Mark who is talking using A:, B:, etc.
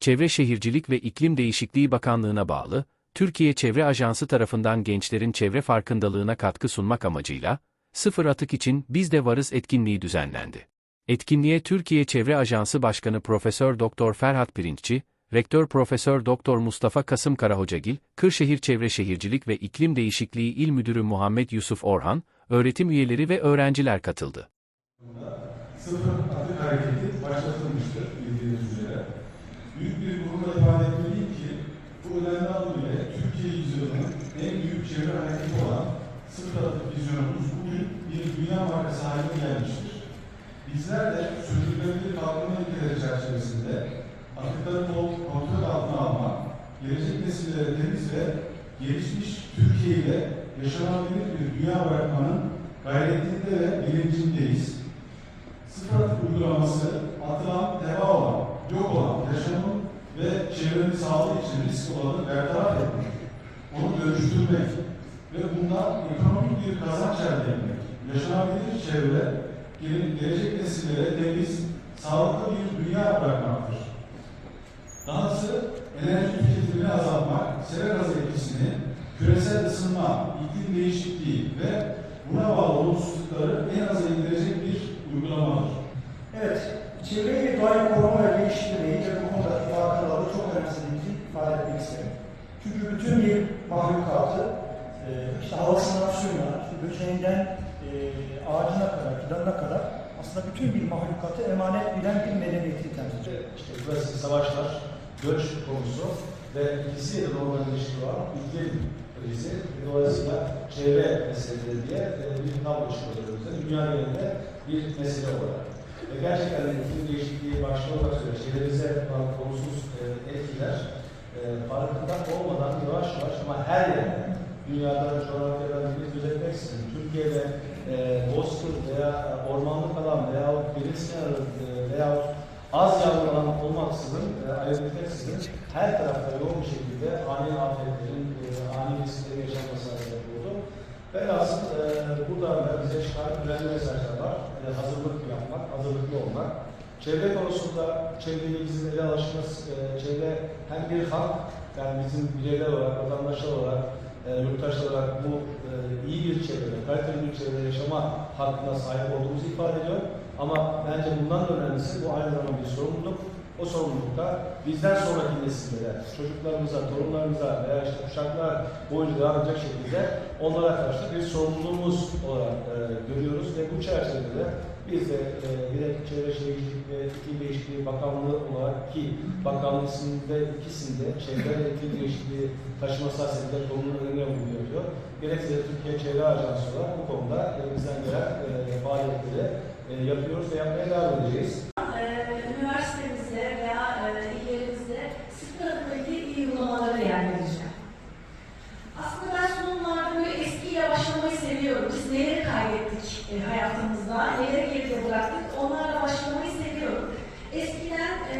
A: Çevre Şehircilik ve İklim Değişikliği Bakanlığı'na bağlı, Türkiye Çevre Ajansı tarafından gençlerin çevre farkındalığına katkı sunmak amacıyla, Sıfır Atık için Biz de Varız etkinliği düzenlendi. Etkinliğe Türkiye Çevre Ajansı Başkanı Profesör Doktor Ferhat Pirinççi, Rektör Profesör Doktor Mustafa Kasım Karahocagil, Kırşehir Çevre Şehircilik ve İklim Değişikliği İl Müdürü Muhammed Yusuf Orhan, öğretim üyeleri ve öğrenciler katıldı.
B: Sıfır atık hareketi başlatılmıştır bildiğiniz üzere. Büyük bir gururla ifade etmeliyim ki bu önemli adım ile Türkiye yüzyılının en büyük çevre hareketi olan sıfır atık vizyonumuz bugün bir dünya markası haline gelmiştir. Bizler de sürdürülebilir kalkınma ilkeleri çerçevesinde atıkları kontrol altına almak, gelecek nesillere temiz ve gelişmiş Türkiye ile yaşanabilir bir dünya bırakmanın gayretinde ve bilincindeyiz. Sıfır atık uygulaması atılan, teva olan, yok olan, yaşamın ve sağlığı için risk olanı bertaraf etmek, onu dönüştürmek ve bundan ekonomik bir kazanç elde etmek, yaşanabilir çevre, gele- gelecek nesillere temiz, sağlıklı bir dünya bırakmaktır. Dahası enerji tüketimini azaltmak, sera gazı etkisini, küresel ısınma, iklim değişikliği ve buna bağlı olumsuzlukları en aza indirecek bir uygulamadır.
C: Evet, çevreyi ve doğayı koruma ve geliştirmeyi ve bu konudaki farkındalığı çok önemsediğimizi ifade etmek isterim. Çünkü bütün bir mahlukatı, e, işte havasından suyuna, işte böceğinden e, ağacına kadar, fidanına kadar aslında bütün bir mahlukatı emanet bilen bir medeniyeti temsil.
D: İşte klasik savaşlar, göç konusu ve ikisiyle de normalleştiği olan iklim krizi dolayısıyla çevre meseleleri diye e, bir tablo çıkıyor. Dünya genelinde bir mesele olarak. Ve gerçekten iklim değişikliği başta olmak üzere çevremize olan olumsuz e, etkiler e, farkında olmadan yavaş yavaş ama her yerde dünyada, coğrafyada bir gözetmeksizin Türkiye'de e, bozkır veya ormanlık alan veya deniz kenarı e, veya az yağmur alan olmaksızın, e, ayırt etmeksizin her tarafta yoğun bir şekilde ani afetlerin, e, ani risklerin yaşanmasına sebep oldu. Velhasıl e, burada da bize çıkan önemli mesajlar var. E, hazırlık yapmak, hazırlıklı olmak. Çevre konusunda çevreyi bizim ele alışımız, e, çevre hem bir hak, yani bizim bireyler olarak, vatandaşlar olarak, e, yurttaşlar olarak bu e, iyi bir çevrede, kaliteli bir çevrede yaşama hakkına sahip olduğumuzu ifade ediyor. Ama bence bundan da önemlisi bu aynı zamanda bir sorumluluk. O sorumlulukta bizden sonraki nesillere, çocuklarımıza, torunlarımıza veya işte kuşaklar boyunca devam edecek şekilde onlara karşı bir sorumluluğumuz olarak e, görüyoruz ve bu çerçevede biz de e, gerek Çevre Şehircilik ve İklim Değişikliği Bakanlığı olarak ki bakanlık isminde ikisinde çevre ve iklim değişikliği taşıması hasebiyle konunun önüne bulunuyor. Gerekse de Türkiye Çevre Ajansı olarak bu konuda elimizden gelen e, faaliyetleri e, yapıyoruz ve yapmaya devam edeceğiz.
E: biz neleri kaybettik e, hayatımızda, neleri geride bıraktık, onlarla başlamayı seviyorum. Eskiden e,